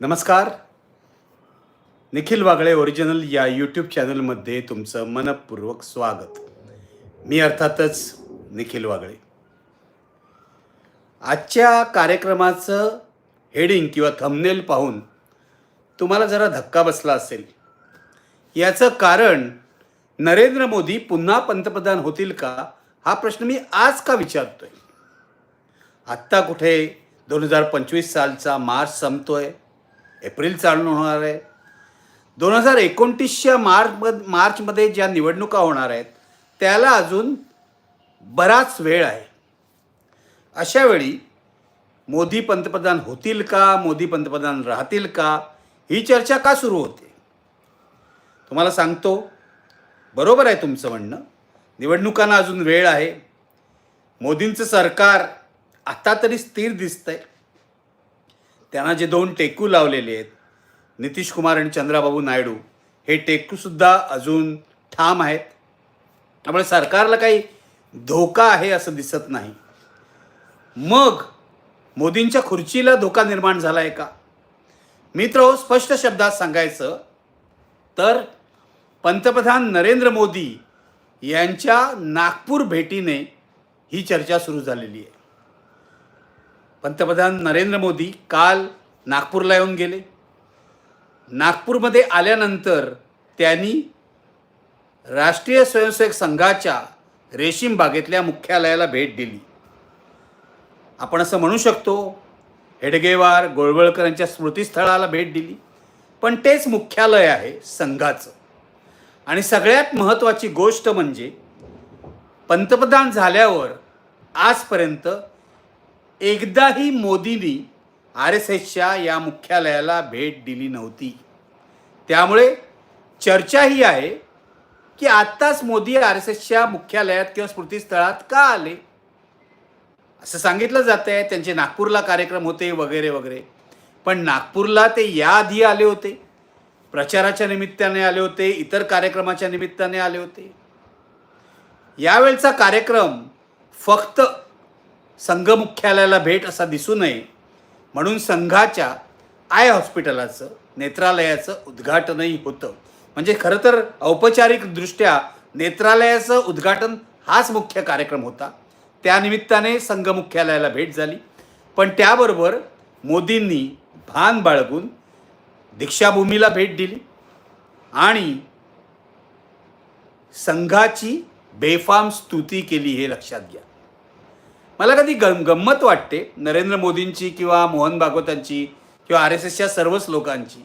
नमस्कार. निखिल वागळे ओरिजिनल या यूट्यूब चॅनलमध्ये तुमचं मनपूर्वक स्वागत. मी अर्थातच निखिल वागळे. आजच्या कार्यक्रमाचं हेडिंग किंवा थंबनेल पाहून तुम्हाला जरा धक्का बसला असेल. याचं कारण नरेंद्र मोदी पुन्हा पंतप्रधान होतील का हा प्रश्न मी आज का विचारतोय? आत्ता कुठे दोन हजार पंचवीस सालचा मार्च संपतोय? एप्रिल चालू होणार आहे. दोन हजार एकोणतीसच्या मार्च मार्चमध्ये ज्या निवडणुका होणार आहेत त्याला अजून बराच वेळ आहे. अशा वेळी मोदी पंतप्रधान होतील का मोदी पंतप्रधान राहतील का ही चर्चा का सुरू होते? तुम्हाला सांगतो बरोबर आहे तुमचं म्हणणं. निवडणुकांना अजून वेळ आहे. मोदींचं सरकार आता तरी स्थिर दिसतंय. त्यांना जे दोन टेकू लावलेले आहेत नितीश कुमार आणि चंद्राबाबू नायडू हे टेकूसुद्धा अजून ठाम आहेत. त्यामुळे सरकारला काही धोका आहे असं दिसत नाही. मग मोदींच्या खुर्चीला धोका निर्माण झाला आहे का मित्र हो स्पष्ट शब्दात सांगायचं तर पंतप्रधान नरेंद्र मोदी यांच्या नागपूर भेटीने ही चर्चा सुरू झालेली आहे. पंतप्रधान नरेंद्र मोदी काल नागपूरला येऊन गेले. नागपूरमध्ये आल्यानंतर त्यांनी राष्ट्रीय स्वयंसेवक संघाच्या रेशीम बागेतल्या मुख्यालयाला भेट दिली. आपण असं म्हणू शकतो हेडगेवार गोळवळकर यांच्या स्मृतीस्थळाला भेट दिली. पण तेच मुख्यालय आहे संघाचं. आणि सगळ्यात महत्त्वाची गोष्ट म्हणजे पंतप्रधान झाल्यावर आजपर्यंत एकदाही मोदींनी आर एस एसच्या या मुख्यालयाला भेट दिली नव्हती. त्यामुळे चर्चा ही आहे की आत्ताच मोदी आर एस एसच्या मुख्यालयात किंवा स्मृतीस्थळात का आले? असं सांगितलं जातं आहे. त्यांचे नागपूरला कार्यक्रम होते वगैरे वगैरे. पण नागपूरला ते याआधी आले होते. प्रचाराच्या निमित्ताने आले होते. इतर कार्यक्रमाच्या निमित्ताने आले होते. यावेळचा कार्यक्रम फक्त संघ मुख्यालयाला भेट असा दिसू नये म्हणून संघाच्या आय हॉस्पिटलाचं नेत्रालयाचं उद्घाटनही होतं. म्हणजे खरं तर औपचारिकदृष्ट्या नेत्रालयाचं उद्घाटन हाच मुख्य कार्यक्रम होता. त्यानिमित्ताने संघ मुख्यालयाला भेट झाली. पण त्याबरोबर मोदींनी भान बाळगून दीक्षाभूमीला भेट दिली आणि संघाची बेफाम स्तुती केली हे लक्षात घ्या. मला कधी गम गंमत वाटते नरेंद्र मोदींची किंवा मोहन भागवतांची किंवा आर एस एसच्या सर्वच लोकांची.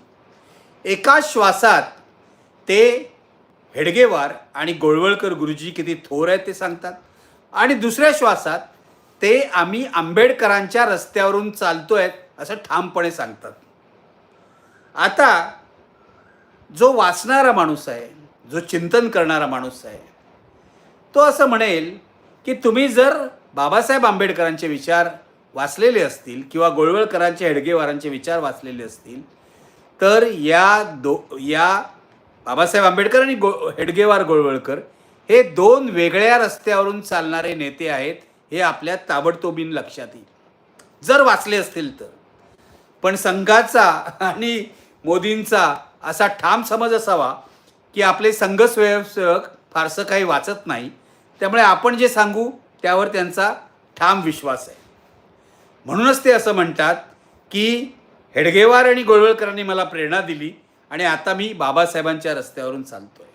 एका श्वासात ते हेडगेवार आणि गोळवळकर गुरुजी किती थोर आहेत ते सांगतात. आणि दुसऱ्या श्वासात ते आम्ही आंबेडकरांच्या रस्त्यावरून चालतो आहेत असं ठामपणे सांगतात. आता जो वाचणारा माणूस आहे जो चिंतन करणारा माणूस आहे तो असं म्हणेल की तुम्ही जर बाबासाहेब आंबेडकरांचे विचार वाचलेले असतील किंवा गोळवळकरांचे हेडगेवारांचे विचार वाचलेले असतील तर या दो या बाबासाहेब आंबेडकर आणि गो हेडगेवार गोळवळकर हे दोन वेगळ्या रस्त्यावरून चालणारे नेते आहेत हे आपल्या ताबडतोबीन लक्षात येईल. जर वाचले असतील तर. पण संघाचा आणि मोदींचा असा ठाम समज असावा की आपले संघ स्वयंसेवक फारसं काही वाचत नाही त्यामुळे आपण जे सांगू त्यावर त्यांचा ठाम विश्वास आहे. म्हणूनच ते असं म्हणतात की हेडगेवार आणि गोळवळकरांनी मला प्रेरणा दिली आणि आता मी बाबासाहेबांच्या रस्त्यावरून चालतो आहे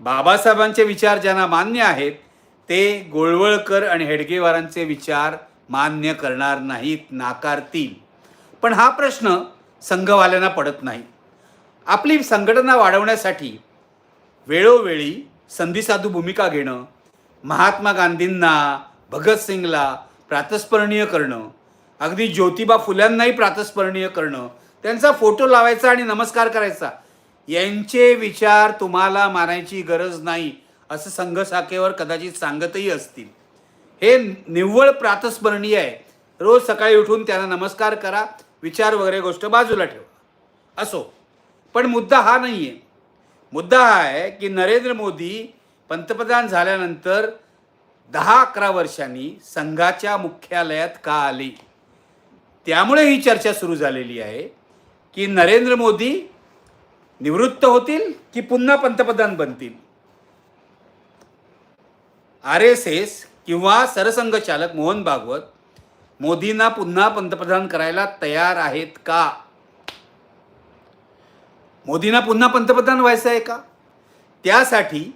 बाबासाहेबांचे विचार ज्यांना मान्य आहेत ते गोळवळकर आणि हेडगेवारांचे विचार मान्य करणार नाहीत नाकारतील. पण हा प्रश्न संघवाल्यांना पडत नाही. आपली संघटना वाढवण्यासाठी वेळोवेळी संधीसाधू भूमिका घेणं महात्मा गांधींना भगतसिंगला प्रातस्मरणीय करणं अगदी ज्योतिबा फुल्यांनाही प्रातस्मरणीय करणं त्यांचा फोटो लावायचा आणि नमस्कार करायचा यांचे विचार तुम्हाला मानायची गरज नाही असं संघ शाखेवर कदाचित सांगतही असतील. हे निव्वळ प्रातस्मरणीय आहे. रोज सकाळी उठून त्यांना नमस्कार करा विचार वगैरे गोष्ट बाजूला ठेवा. असो. पण मुद्दा हा नाही आहे मुद्दा हा आहे की नरेंद्र मोदी पंतप्रधान झाल्यानंतर दहा अकरा वर्षांनी संघाच्या मुख्यालयात का आले? त्यामुळे ही चर्चा सुरू झालेली आहे की नरेंद्र मोदी निवृत्त होतील की पुन्हा पंतप्रधान बनतील? आर एस एस किंवा सरसंघचालक मोहन भागवत मोदींना पुन्हा पंतप्रधान करायला तयार आहेत का? मोदींना पुन्हा पंतप्रधान व्हायचं आहे का? त्यासाठी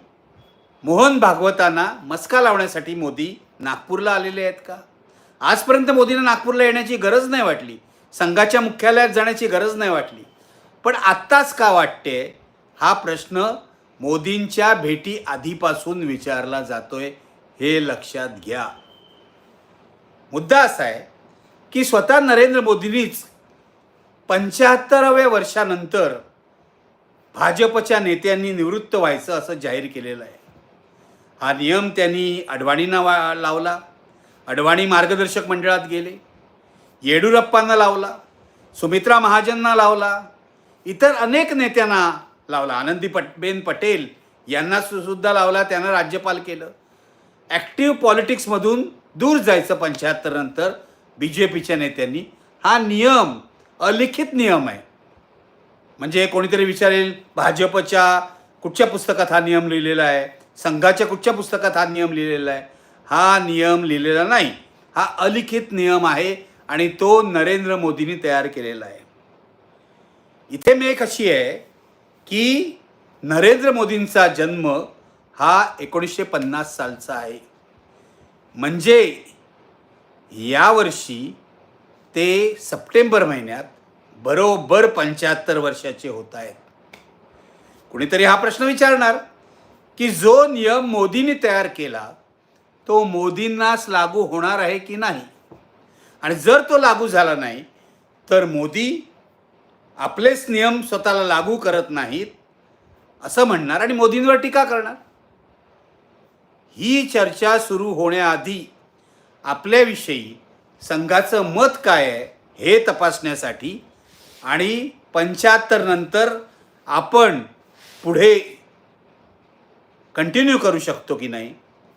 मोहन भागवतांना मस्का लावण्यासाठी मोदी नागपूरला आलेले आहेत का? आजपर्यंत मोदींना नागपूरला येण्याची गरज नाही वाटली. संघाच्या मुख्यालयात जाण्याची गरज नाही वाटली. पण आत्ताच का वाटते? हा प्रश्न मोदींच्या भेटी आधीपासून विचारला जातोय हे लक्षात घ्या. मुद्दा असा आहे की स्वतः नरेंद्र मोदींनीच पंच्याहत्तराव्या वर्षानंतर भाजपच्या नेत्यांनी निवृत्त व्हायचं असं जाहीर केलेलं आहे. हा नियम त्यांनी अडवाणींना वा लावला. अडवाणी मार्गदर्शक मंडळात गेले. येडुरप्पांना लावला. सुमित्रा महाजनना लावला. इतर अनेक नेत्यांना लावला. आनंदी पटबेन पटेल यांना सुद्धा लावला. त्यांना राज्यपाल केलं. ॲक्टिव्ह पॉलिटिक्समधून दूर जायचं पंच्याहत्तर नंतर बी जे पीच्या नेत्यांनी. हा नियम अलिखित नियम आहे. म्हणजे कोणीतरी विचारेल भाजपच्या कुठच्या पुस्तकात हा नियम लिहिलेला आहे? संघाच्या कुठच्या पुस्तकात हा नियम लिहिलेला आहे? हा नियम लिहिलेला नाही. हा अलिखित नियम आहे आणि तो नरेंद्र मोदींनी तयार केलेला आहे. इथे मेक अशी आहे की नरेंद्र मोदींचा जन्म हा एकोणीसशे पन्नास सालचा आहे. म्हणजे यावर्षी ते सप्टेंबर महिन्यात बरोबर पंच्याहत्तर वर्षाचे होत आहेत. कुणीतरी हा प्रश्न विचारणार. की जो नियम मोदींनी तयार केला तो मोदींनाच लागू होणार आहे की नाही? आणि जर तो लागू झाला नाही तर मोदी आपलेच नियम स्वतःला लागू करत नाहीत असं म्हणणार आणि मोदींवर टीका करणार. ही चर्चा सुरू होण्याआधी आपल्याविषयी संघाचं मत काय आहे हे तपासण्यासाठी आणि पंच्याहत्तर नंतर आपण पुढे कंटिन्यू करू शकतो की नाही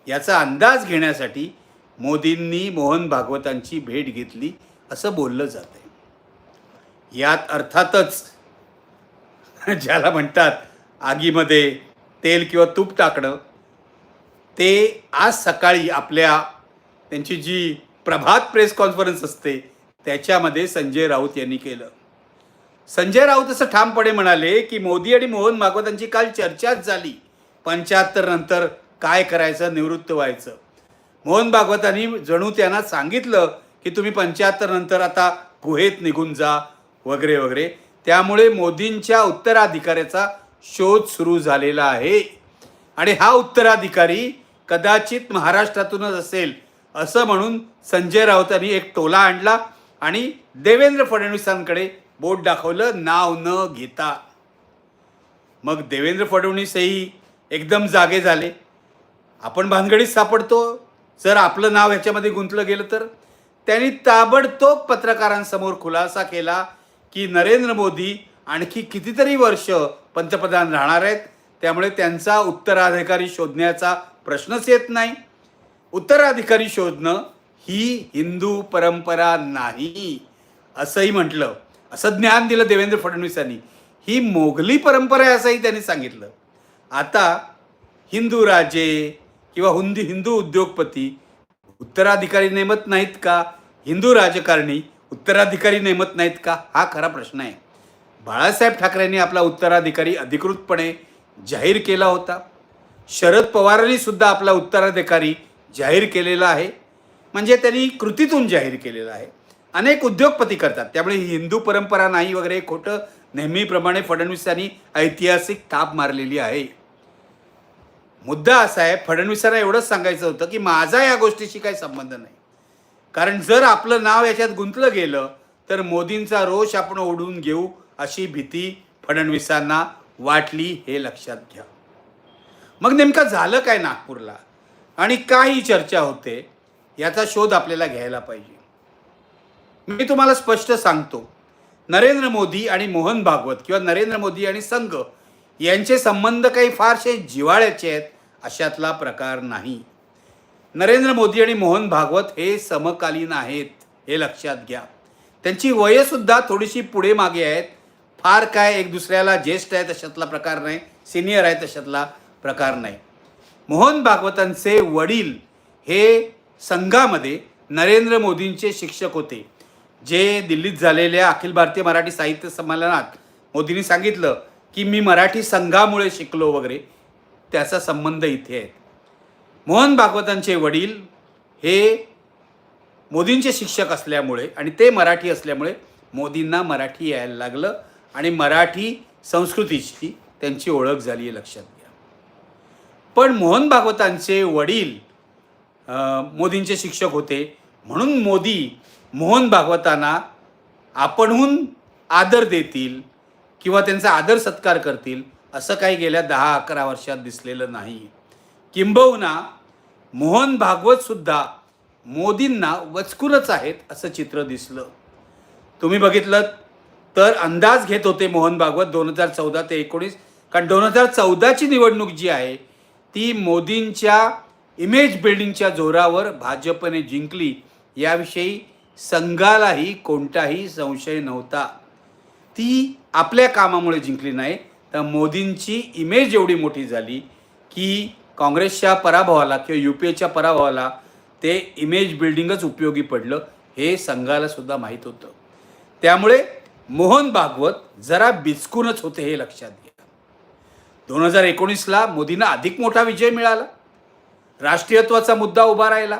याचा अंदाज घेण्यासाठी मोदींनी मोहन भागवतांची भेट घेतली असं बोललं जातं यात अर्थातच ज्याला म्हणतात आगीमध्ये तेल किंवा तूप टाकणं ते आज सकाळी आपल्या त्यांची जी प्रभात प्रेस कॉन्फरन्स असते त्याच्यामध्ये संजय राऊत यांनी केलं. संजय राऊत असं ठामपणे म्हणाले की मोदी आणि मोहन भागवतांची काल चर्चाच झाली. पंच्याहत्तर नंतर काय करायचं निवृत्त व्हायचं. मोहन भागवतांनी जणू त्यांना सांगितलं की तुम्ही पंच्याहत्तर नंतर आता गुहेत निघून जा वगैरे वगैरे. त्यामुळे मोदींच्या उत्तराधिकाऱ्याचा शोध सुरू झालेला आहे. आणि हा उत्तराधिकारी कदाचित महाराष्ट्रातूनच असेल असं म्हणून संजय राऊतांनी एक टोला आणला आणि देवेंद्र फडणवीसांकडे बोट दाखवलं नाव न घेता. मग देवेंद्र फडणवीसही एकदम जागे झाले. आपण भानगडीत सापडतो. जर आपलं नाव ह्याच्यामध्ये गुंतलं गेलं तर? त्यांनी ताबडतोब पत्रकारांसमोर खुलासा केला की नरेंद्र मोदी आणखी कितीतरी वर्ष पंतप्रधान राहणार आहेत. त्यामुळे त्यांचा उत्तराधिकारी शोधण्याचा प्रश्नच येत नाही. उत्तराधिकारी शोधणं ही हिंदू परंपरा नाही असंही म्हटलं. असं ज्ञान दिलं देवेंद्र फडणवीसांनी ही मोगली परंपरा आहे असंही त्यांनी सांगितलं. आता हिंदू राजे किंवा हुंदी हिंदू उद्योगपती उत्तराधिकारी नेमत नाहीत का? हिंदू राजकारणी उत्तराधिकारी नेमत नाहीत का? हा खरा प्रश्न आहे. बाळासाहेब ठाकरेंनी आपला उत्तराधिकारी अधिकृतपणे जाहीर केला होता. शरद पवारांनी सुद्धा आपला उत्तराधिकारी जाहीर केलेला आहे. म्हणजे त्यांनी कृतीतून जाहीर केलेला आहे. अनेक उद्योगपती करतात. त्यामुळे ही हिंदू परंपरा नाही वगैरे खोटं नेहमीप्रमाणे फडणवीसांनी ऐतिहासिक थाप मारलेली आहे. मुद्दा असा आहे फडणवीसांना एवढंच सांगायचं होतं की माझा या गोष्टीशी काही संबंध नाही. कारण जर आपलं नाव याच्यात गुंतलं गेलं तर मोदींचा रोष आपण ओढून घेऊ अशी भीती फडणवीसांना वाटली हे लक्षात घ्या. मग नेमकं झालं काय नागपूरला? आणि काही चर्चा होते याचा शोध आपल्याला घ्यायला पाहिजे. मी तुम्हाला स्पष्ट सांगतो नरेंद्र मोदी आणि मोहन भागवत किंवा नरेंद्र मोदी आणि संघ यांचे संबंध काही फारसे जिव्हाळ्याचे आहेत अशातला प्रकार नाही. नरेंद्र मोदी आणि मोहन भागवत हे समकालीन आहेत हे लक्षात घ्या. त्यांची वयसुद्धा थोडीशी पुढे मागे आहेत. फार काय एक दुसऱ्याला ज्येष्ठ आहे तशातला प्रकार नाही सिनियर आहे तशातला प्रकार नाही. मोहन भागवतांचे वडील हे संघामध्ये नरेंद्र मोदींचे शिक्षक होते. जे दिल्लीत झालेल्या अखिल भारतीय मराठी साहित्य संमेलनात मोदींनी सांगितलं की मी मराठी संघामुळे शिकलो वगैरे त्याचा संबंध इथे आहे. मोहन भागवतांचे वडील हे मोदींचे शिक्षक असल्यामुळे आणि ते मराठी असल्यामुळे मोदींना मराठी यायला लागलं आणि मराठी संस्कृतीची त्यांची ओळख झाली आहे लक्षात घ्या. पण मोहन भागवतांचे वडील मोदींचे शिक्षक होते. म्हणून मोदी मोहन भागवतांना आपणहून आदर देतील किंवा त्यांचा आदर सत्कार करतील असं काही गेल्या दहा अकरा वर्षात दिसलेलं नाही. किंबहुना मोहन भागवतसुद्धा मोदींना वचकूनच आहेत असं चित्र दिसलं. तुम्ही बघितलं तर अंदाज घेत होते मोहन भागवत दोन हजार चौदा ते एकोणीस. कारण दोन हजार चौदाची निवडणूक जी आहे ती मोदींच्या इमेज बिल्डिंगच्या जोरावर भाजपने जिंकली. याविषयी संघालाही कोणताही संशय नव्हता. ती आपल्या कामामुळे जिंकली नाही तर मोदींची इमेज एवढी मोठी झाली की काँग्रेसच्या पराभवाला किंवा यू पी एच्या पराभवाला ते इमेज बिल्डिंगच उपयोगी पडलं हे संघाला सुद्धा माहीत होतं. त्यामुळे मोहन भागवत जरा बिचकूनच होते हे लक्षात घ्या. दोन हजार एकोणीसला मोदींना अधिक मोठा विजय मिळाला. राष्ट्रीयत्वाचा मुद्दा उभा राहिला.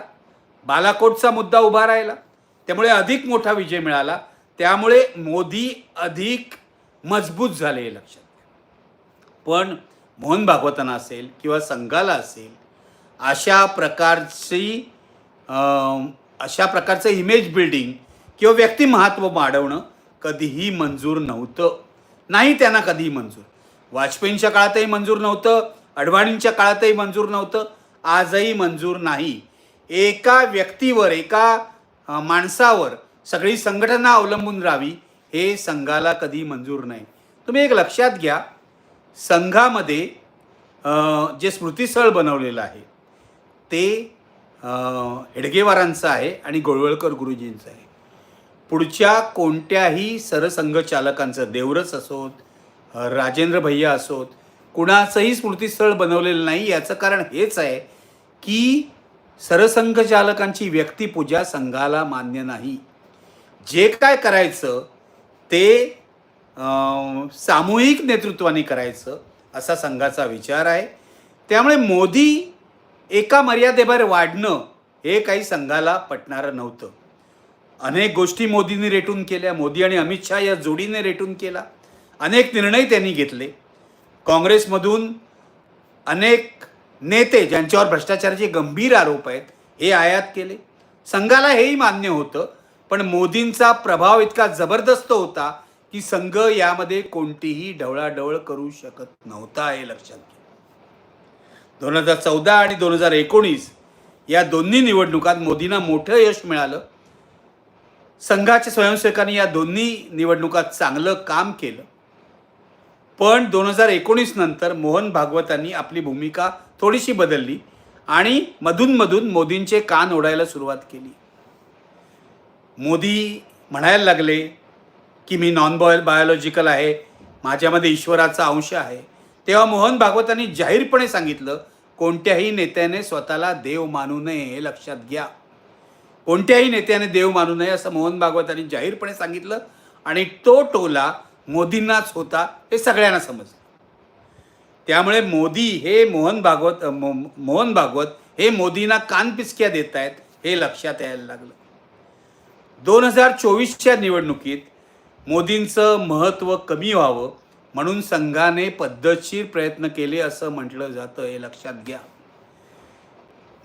बालाकोटचा मुद्दा उभा राहिला. त्यामुळे अधिक मोठा विजय मिळाला. त्यामुळे मोदी अधिक मजबूत झाले हे लक्षात पण मोहन भागवतांना असेल किंवा संघाला असेल अशा प्रकारची अशा प्रकारचं इमेज बिल्डिंग किंवा व्यक्तिमहत्व वाढवणं कधीही मंजूर नव्हतं. नाही त्यांना कधीही मंजूर. वाजपेयींच्या काळातही मंजूर नव्हतं अडवाणींच्या काळातही मंजूर नव्हतं आजही मंजूर नाही. एका व्यक्तीवर एका माणसावर सगळी संघटना अवलंबून राहावी हे संघाला कधी मंजूर नाही. तुम्ही एक लक्षात घ्या संघामध्ये जे स्मृतीस्थळ बनवलेलं आहे ते हेडगेवारांचं आहे आणि गोळवळकर गुरुजींचं आहे. पुढच्या कोणत्याही सरसंघचालकांचं देवरस असोत राजेंद्र भैया असोत कुणाचंही स्मृतीस्थळ बनवलेलं नाही याचं कारण हेच आहे की सरसंघचालकांची व्यक्तिपूजा संघाला मान्य नाही. जे काय करायचं ते सामूहिक नेतृत्वाने करायचं असा संघाचा विचार आहे. त्यामुळे मोदी एका मर्यादेबाहेर वाढणं हे काही संघाला पटणारं नव्हतं. अनेक गोष्टी मोदींनी रेटून केल्या. मोदी आणि अमित शहा या जोडीने रेटून केला. अनेक निर्णय त्यांनी घेतले. काँग्रेसमधून अनेक नेते ज्यांच्यावर भ्रष्टाचाराचे गंभीर आरोप आहेत हे आयात केले. संघाला हेही मान्य होतं पण मोदींचा प्रभाव इतका जबरदस्त होता की संघ यामध्ये कोणतीही ढवळाढवळ करू शकत नव्हता हे लक्षात घ्या दोन हजार चौदा आणि दोन हजार एकोणीस या दोन्ही निवडणुकात मोदींना मोठं यश मिळालं. संघाच्या स्वयंसेवकांनी या दोन्ही निवडणुकात चांगलं काम केलं. पण दोन हजार एकोणीस नंतर मोहन भागवतांनी आपली भूमिका थोडीशी बदलली आणि मधूनमधून मोदींचे कान ओढायला सुरुवात केली. मोदी म्हणायला लागले की मी नॉन बॉय बायोलॉजिकल आहे माझ्यामध्ये ईश्वराचा अंश आहे. तेव्हा मोहन भागवतांनी जाहीरपणे सांगितलं कोणत्याही नेत्याने स्वतःला देव मानू नये हे लक्षात घ्या. कोणत्याही नेत्याने देव मानू नये असं मोहन भागवतांनी जाहीरपणे सांगितलं आणि तो टोला मोदींनाच होता हे सगळ्यांना समजलं. त्यामुळे मोदी हे मोहन भागवत मो- मोहन भागवत हे मोदींना कानपिचक्या देत आहेत हे लक्षात यायला लागलं. दोन हजार चोवीसच्या निवडणुकीत मोदींचं महत्त्व कमी व्हावं म्हणून संघाने पद्धतशीर प्रयत्न केले असं म्हटलं जातं हे लक्षात घ्या.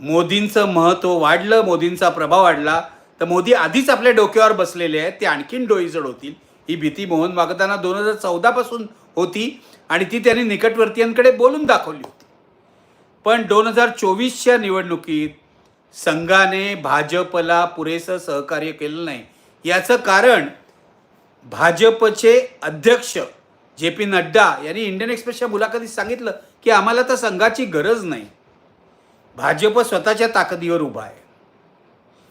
मोदींचं महत्त्व वाढलं मोदींचा प्रभाव वाढला तर मोदी आधीच आपल्या डोक्यावर बसलेले आहेत ते आणखीन डोईजड होतील ही भीती मोहन मागताना दोन हजार चौदापासून होती आणि ती त्यांनी निकटवर्तीयांकडे बोलून दाखवली होती. पण दोन हजार चोवीसच्या निवडणुकीत संघाने भाजपला पुरेसं सहकार्य केलं नाही. याचं कारण भाजपचे अध्यक्ष जे पी नड्डा यांनी इंडियन एक्सप्रेसच्या मुलाखतीत सांगितलं की आम्हाला तर संघाची गरज नाही. भाजप स्वतःच्या ताकदीवर उभा आहे.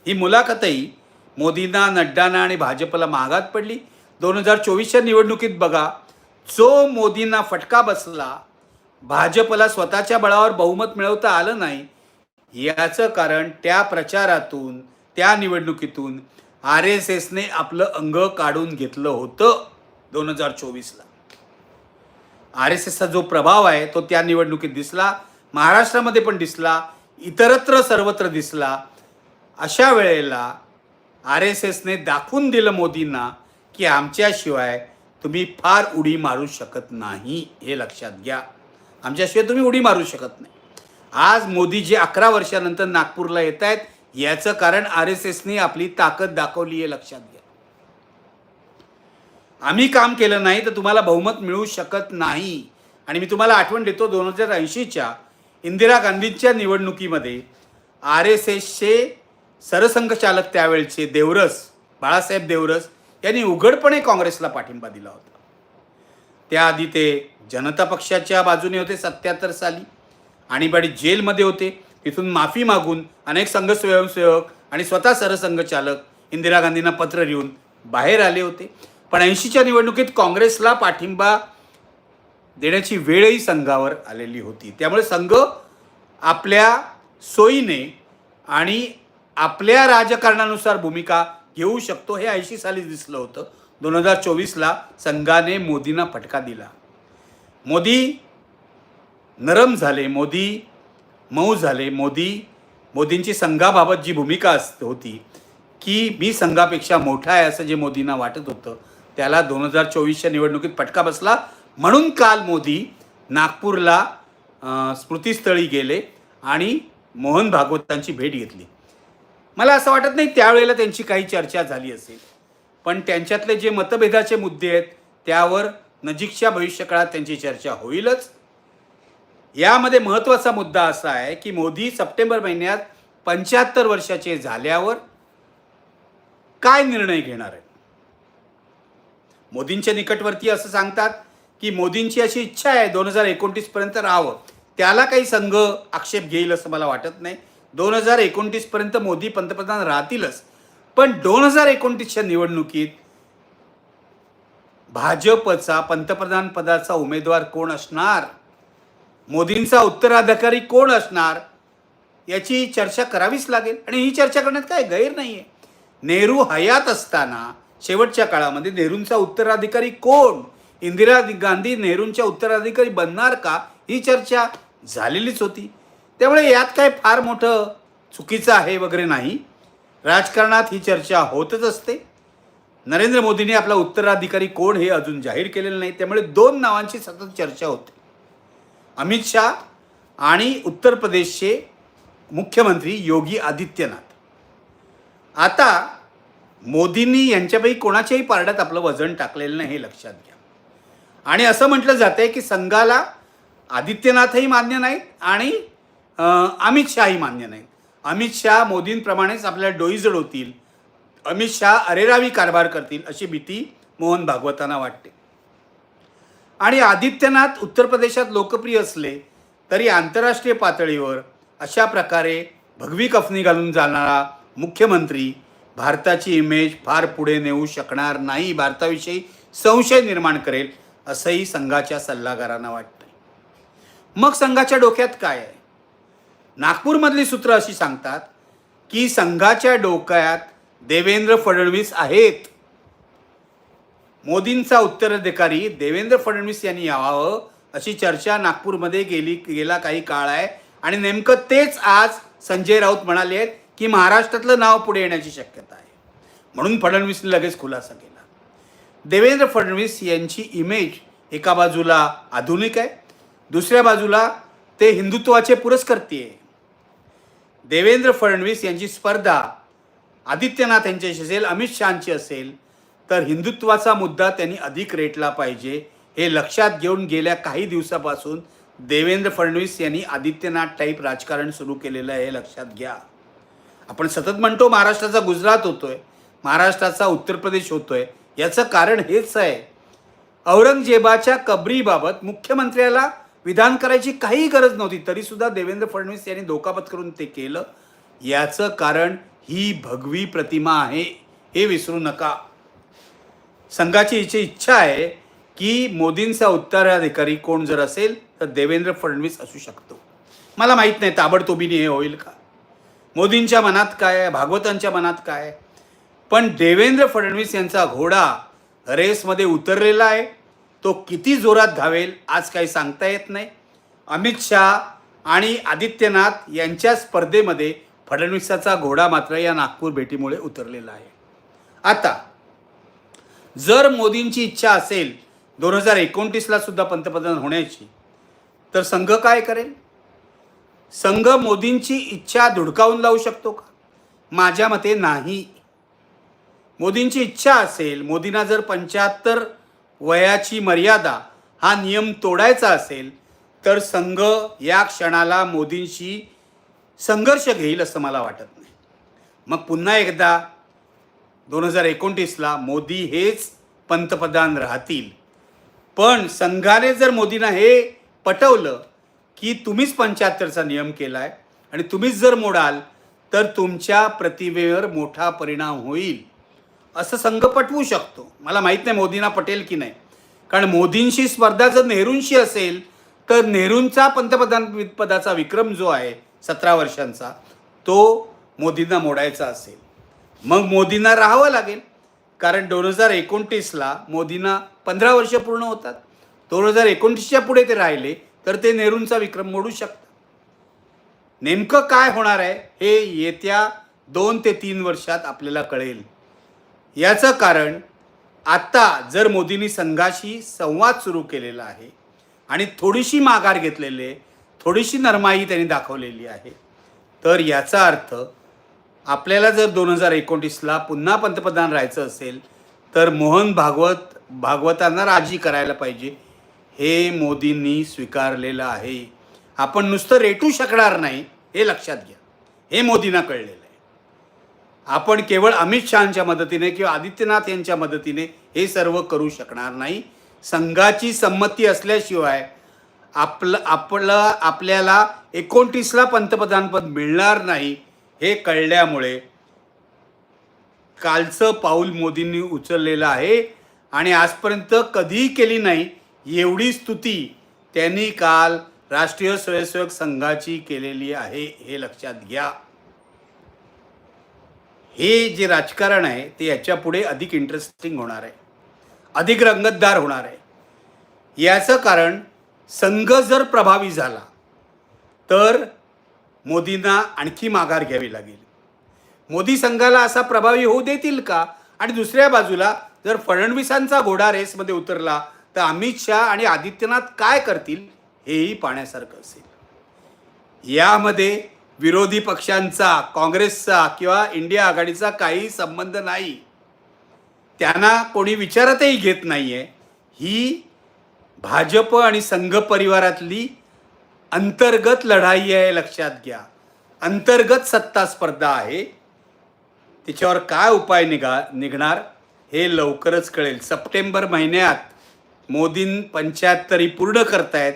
ही मुलाखतही मोदींना नड्डांना आणि भाजपला महागात पडली. दोन हजार चोवीसच्या निवडणुकीत बघा जो मोदींना फटका बसला भाजपला स्वतःच्या बळावर बहुमत मिळवता आलं नाही याचं कारण त्या प्रचारातून त्या निवडणुकीतून आर एस एसने आपलं अंग काढून घेतलं होतं दोन हजार चोवीसला. आर एस एसचा जो प्रभाव आहे तो त्या निवडणुकीत दिसला महाराष्ट्रामध्ये पण दिसला इतरत्र सर्वत्र दिसला. अशा वेळेला आर एस एसने दाखवून दिलं मोदींना की आमच्याशिवाय तुम्ही फार उडी मारू शकत नाही हे लक्षात घ्या. आमच्याशिवाय तुम्ही उडी मारू शकत नाही. आज मोदी जे अकरा वर्षानंतर नागपूरला येत आहेत याचं कारण आर एस एसने आपली ताकद दाखवली आहे लक्षात घ्या. आम्ही काम केलं नाही तर तुम्हाला बहुमत मिळू शकत नाही. आणि मी तुम्हाला आठवण देतो दोन हजार ऐंशीच्या इंदिरा गांधींच्या निवडणुकीमध्ये आर एस एसचे सरसंघचालक त्यावेळचे देवरस बाळासाहेब देवरस यांनी उघडपणे काँग्रेसला पाठिंबा दिला होता. त्याआधी ते जनता पक्षाच्या बाजूने होते सत्याहत्तर साली. आणीबाडी जेलमध्ये होते. तिथून माफी मागून अनेक संघ स्वयंसेवक आणि स्वतः सरसंघचालक इंदिरा गांधींना पत्र लिहून बाहेर आले होते. पण ऐंशीच्या निवडणुकीत काँग्रेसला पाठिंबा देण्याची वेळही संघावर आलेली होती. त्यामुळे संघ आपल्या सोयीने आणि आपल्या राजकारणानुसार भूमिका घेऊ शकतो हे ऐंशी साली दिसलं होतं. दोन हजार चोवीसला संघाने मोदींना फटका दिला. मोदी नरम झाले मोदी मऊ झाले मोदी मोदींची संघाबाबत जी भूमिका अस होती की मी संघापेक्षा मोठा आहे असं जे मोदींना वाटत होतं त्याला दोन हजार चोवीसच्या निवडणुकीत फटका बसला. म्हणून काल मोदी नागपूरला स्मृतीस्थळी गेले आणि मोहन भागवतांची भेट घेतली. मला असं वाटत नाही त्यावेळेला त्यांची काही चर्चा झाली असेल. पण त्यांच्यातले जे मतभेदाचे मुद्दे आहेत त्यावर नजीकच्या भविष्यकाळात त्यांची चर्चा होईलच. यामध्ये महत्त्वाचा मुद्दा असा आहे की मोदी सप्टेंबर महिन्यात पंच्याहत्तर वर्षाचे झाल्यावर काय निर्णय घेणार आहे मोदींच्या निकटवर्ती असं सांगतात की मोदींची अशी इच्छा आहे दोन हजार एकोणतीसपर्यंत राहावं. त्याला काही संघ आक्षेप घेईल असं मला वाटत नाही. दोन हजार एकोणतीसपर्यंत मोदी पंतप्रधान राहतीलच. पण दोन हजार एकोणतीसच्या निवडणुकीत भाजपचा पंतप्रधान पदाचा उमेदवार कोण असणार? मोदींचा उत्तराधिकारी कोण असणार? याची चर्चा करावीच लागेल. आणि ही चर्चा करण्यात काय गैर नाही आहे नेहरू हयात असताना शेवटच्या काळामध्ये नेहरूंचा उत्तराधिकारी कोण? इंदिरा गांधी नेहरूंच्या उत्तराधिकारी बनणार का? ही चर्चा झालेलीच होती. त्यामुळे यात काय फार मोठं चुकीचं आहे वगैरे नाही. राजकारणात ही चर्चा होतच असते. नरेंद्र मोदींनी आपला उत्तराधिकारी कोण हे अजून जाहीर केलेलं नाही. त्यामुळे दोन नावांची सतत चर्चा होते. अमित शाह आणि उत्तर प्रदेशचे मुख्यमंत्री योगी आदित्यनाथ. आता मोदींनी यांच्यापैकी कोणाच्याही पारड्यात आपलं वजन टाकलेलं नाही हे लक्षात घ्या. आणि असं म्हटलं जातं की संघाला आदित्यनाथही मान्य नाहीत आणि अमित शहाही मान्य नाहीत अमित शहा मोदींप्रमाणेच आपल्याला डोईजड होतील अमित शहा अरेरावी कारभार करतील अशी भीती मोहन भागवतांना वाटते. आणि आदित्यनाथ उत्तर प्रदेशात लोकप्रिय असले तरी आंतरराष्ट्रीय पातळीवर अशा प्रकारे भगवी कफनी घालून जाणारा मुख्यमंत्री भारताची इमेज फार पुढे नेऊ शकणार नाही भारताविषयी संशय निर्माण करेल असंही संघाच्या सल्लागारांना वाटतं मग संघाच्या डोक्यात काय आहे? नागपूरमधली सूत्र अशी सांगतात की संघाच्या डोक्यात देवेंद्र फडणवीस आहेत. मोदींचा उत्तराधिकारी देवेंद्र फडणवीस यांनी यावं अशी चर्चा नागपूरमध्ये गेली गेला काही काळ आहे. आणि नेमकं तेच आज संजय राऊत म्हणाले आहेत की महाराष्ट्रातलं नाव पुढे येण्याची शक्यता आहे. म्हणून फडणवीसने लगेच खुलासा केला. देवेंद्र फडणवीस यांची इमेज एका बाजूला आधुनिक आहे. दुसऱ्या बाजूला ते हिंदुत्वाचे पुरस्कर्ती आहे. देवेंद्र फडणवीस यांची स्पर्धा आदित्यनाथ यांच्याशी असेल अमित शहाची असेल तर हिंदुत्वाचा मुद्दा त्यांनी अधिक रेटला पाहिजे हे लक्षात घेऊन गेल्या काही दिवसापासून देवेंद्र फडणवीस यांनी आदित्यनाथ टाईप राजकारण सुरू केलेलं आहे हे लक्षात घ्या. आपण सतत म्हणतो महाराष्ट्राचा गुजरात होतोय महाराष्ट्राचा उत्तर प्रदेश होतोय याचं कारण हेच आहे. औरंगजेबाच्या कबरीबाबत मुख्यमंत्र्याला विधान करायची काही गरज नव्हती तरीसुद्धा देवेंद्र फडणवीस यांनी धोकापत करून ते केलं. याचं कारण ही भगवी प्रतिमा आहे हे विसरू नका. संघाची हिची इच्छा आहे की मोदींचा उत्तराधिकारी कोण जर असेल तर देवेंद्र फडणवीस असू शकतो. मला माहीत नाही ताबडतोबीने हे होईल का. मोदींच्या मनात काय आहे भागवतांच्या मनात काय पण देवेंद्र फडणवीस यांचा घोडा रेसमध्ये उतरलेला आहे. तो किती जोरात धावेल आज काही सांगता येत नाही. अमित शहा आणि आदित्यनाथ यांच्या स्पर्धेमध्ये फडणवीसाचा घोडा मात्र या नागपूर भेटीमुळे उतरलेला आहे. आता जर मोदींची इच्छा असेल दोन हजार एकोणतीसला सुद्धा पंतप्रधान होण्याची तर संघ काय करेल? संघ मोदींची इच्छा धुडकावून लावू शकतो का? माझ्या मते नाही. मोदींची इच्छा असेल मोदींना जर पंच्याहत्तर वयाची मर्यादा हा नियम तोडायचा असेल तर संघ या क्षणाला मोदींशी संघर्ष घेईल असं मला वाटत नाही. मग पुन्हा एकदा दोन हजार एकोणतीसला मोदी हेच पंतप्रधान राहतील. पण संघाने जर मोदींना हे पटवलं की तुम्हीच पंच्याहत्तरचा नियम केला आहे आणि तुम्हीच जर मोडाल तर तुमच्या प्रतिमेवर मोठा परिणाम होईल. असं संघ पटवू शकतो. मला माहीत नाही मोदींना पटेल की नाही. कारण मोदींशी स्पर्धा जर नेहरूंशी असेल तर नेहरूंचा पंतप्रधान पदाचा विक्रम जो आहे सतरा वर्षांचा तो मोदींना मोडायचा असेल. मग मोदींना राहावं लागेल. कारण दोन हजार एकोणतीसला मोदींना पंधरा वर्ष पूर्ण होतात. दोन हजार एकोणतीसच्या पुढे ते राहिले तर ते नेहरूंचा विक्रम मोडू शकतात. नेमकं काय होणार आहे हे येत्या दोन ते तीन वर्षात आपल्याला कळेल. याचं कारण आत्ता जर मोदींनी संघाशी संवाद सुरू केलेला आहे आणि थोडीशी माघार घेतलेले थोडीशी नरमाई त्यांनी दाखवलेली आहे तर याचा अर्थ आपल्याला जर दोन हजार एकोणतीसला पुन्हा पंतप्रधान राहायचं असेल तर मोहन भागवत भागवतांना राजी करायला पाहिजे. हे मोदींनी स्वीकारलेलं आहे. आपण नुसतं रेटू शकणार नाही हे लक्षात घ्या. हे मोदींना कळलेलं आपण केवळ अमित शहाच्या मदतीने किंवा आदित्यनाथ यांच्या मदतीने हे सर्व करू शकणार नाही. संघाची संमती असल्याशिवाय आपलं आपलं आपल्याला एकोणतीसला पंतप्रधानपद मिळणार नाही हे कळल्यामुळे कालचं पाऊल मोदींनी उचललेलं आहे आणि आजपर्यंत कधीही केली नाही एवढी स्तुती त्यांनी काल राष्ट्रीय स्वयंसेवक संघाची केलेली आहे हे लक्षात घ्या. हे जे राजकारण आहे ते याच्यापुढे अधिक इंटरेस्टिंग होणार आहे. अधिक रंगतदार होणार आहे. याचं कारण संघ जर प्रभावी झाला तर मोदींना आणखी माघार घ्यावी लागेल. मोदी संघाला असा प्रभावी होऊ देतील का? आणि दुसऱ्या बाजूला जर फडणवीसांचा घोडा रेसमध्ये उतरला तर अमित शहा आणि आदित्यनाथ काय करतील हेही पाहण्यासारखं असेल. यामध्ये विरोधी पक्षांचा काँग्रेसचा किंवा इंडिया आघाडीचा काही संबंध नाही. त्यांना कोणी विचारातही घेत नाही आहे ही भाजप आणि संघ परिवारातली अंतर्गत लढाई आहे लक्षात घ्या. अंतर्गत सत्ता स्पर्धा आहे. त्याच्यावर काय उपाय निघा निघणार हे लवकरच कळेल. सप्टेंबर महिन्यात मोदीं पंच्याहत्तरी पूर्ण करतायत.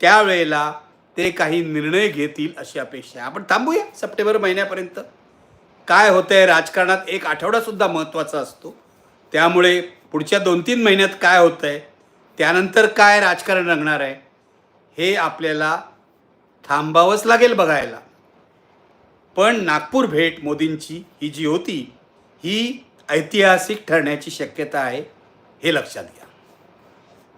त्यावेळेला ते काही निर्णय घेतील अशी अपेक्षा आहे. आपण थांबूया सप्टेंबर महिन्यापर्यंत. काय होतं आहे राजकारणात एक आठवडासुद्धा महत्त्वाचा असतो. त्यामुळे पुढच्या दोन तीन महिन्यात काय होतं आहे त्यानंतर काय राजकारण रंगणार आहे हे आपल्याला थांबावंच लागेल बघायला. पण नागपूर भेट मोदींची ही जी होती ही ऐतिहासिक ठरण्याची शक्यता आहे हे लक्षात घ्या.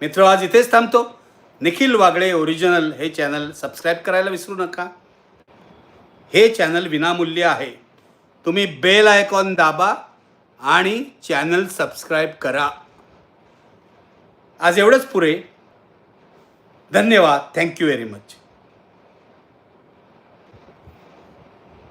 मित्र आज इथेच थांबतो. निखिल वागळे ओरिजिनल हे चॅनल सबस्क्राईब करायला विसरू नका. हे चॅनल विनामूल्य आहे. तुम्ही बेल आयकॉन दाबा आणि चॅनल सबस्क्राईब करा. आज एवढंच पुरे धन्यवाद. Thank you very much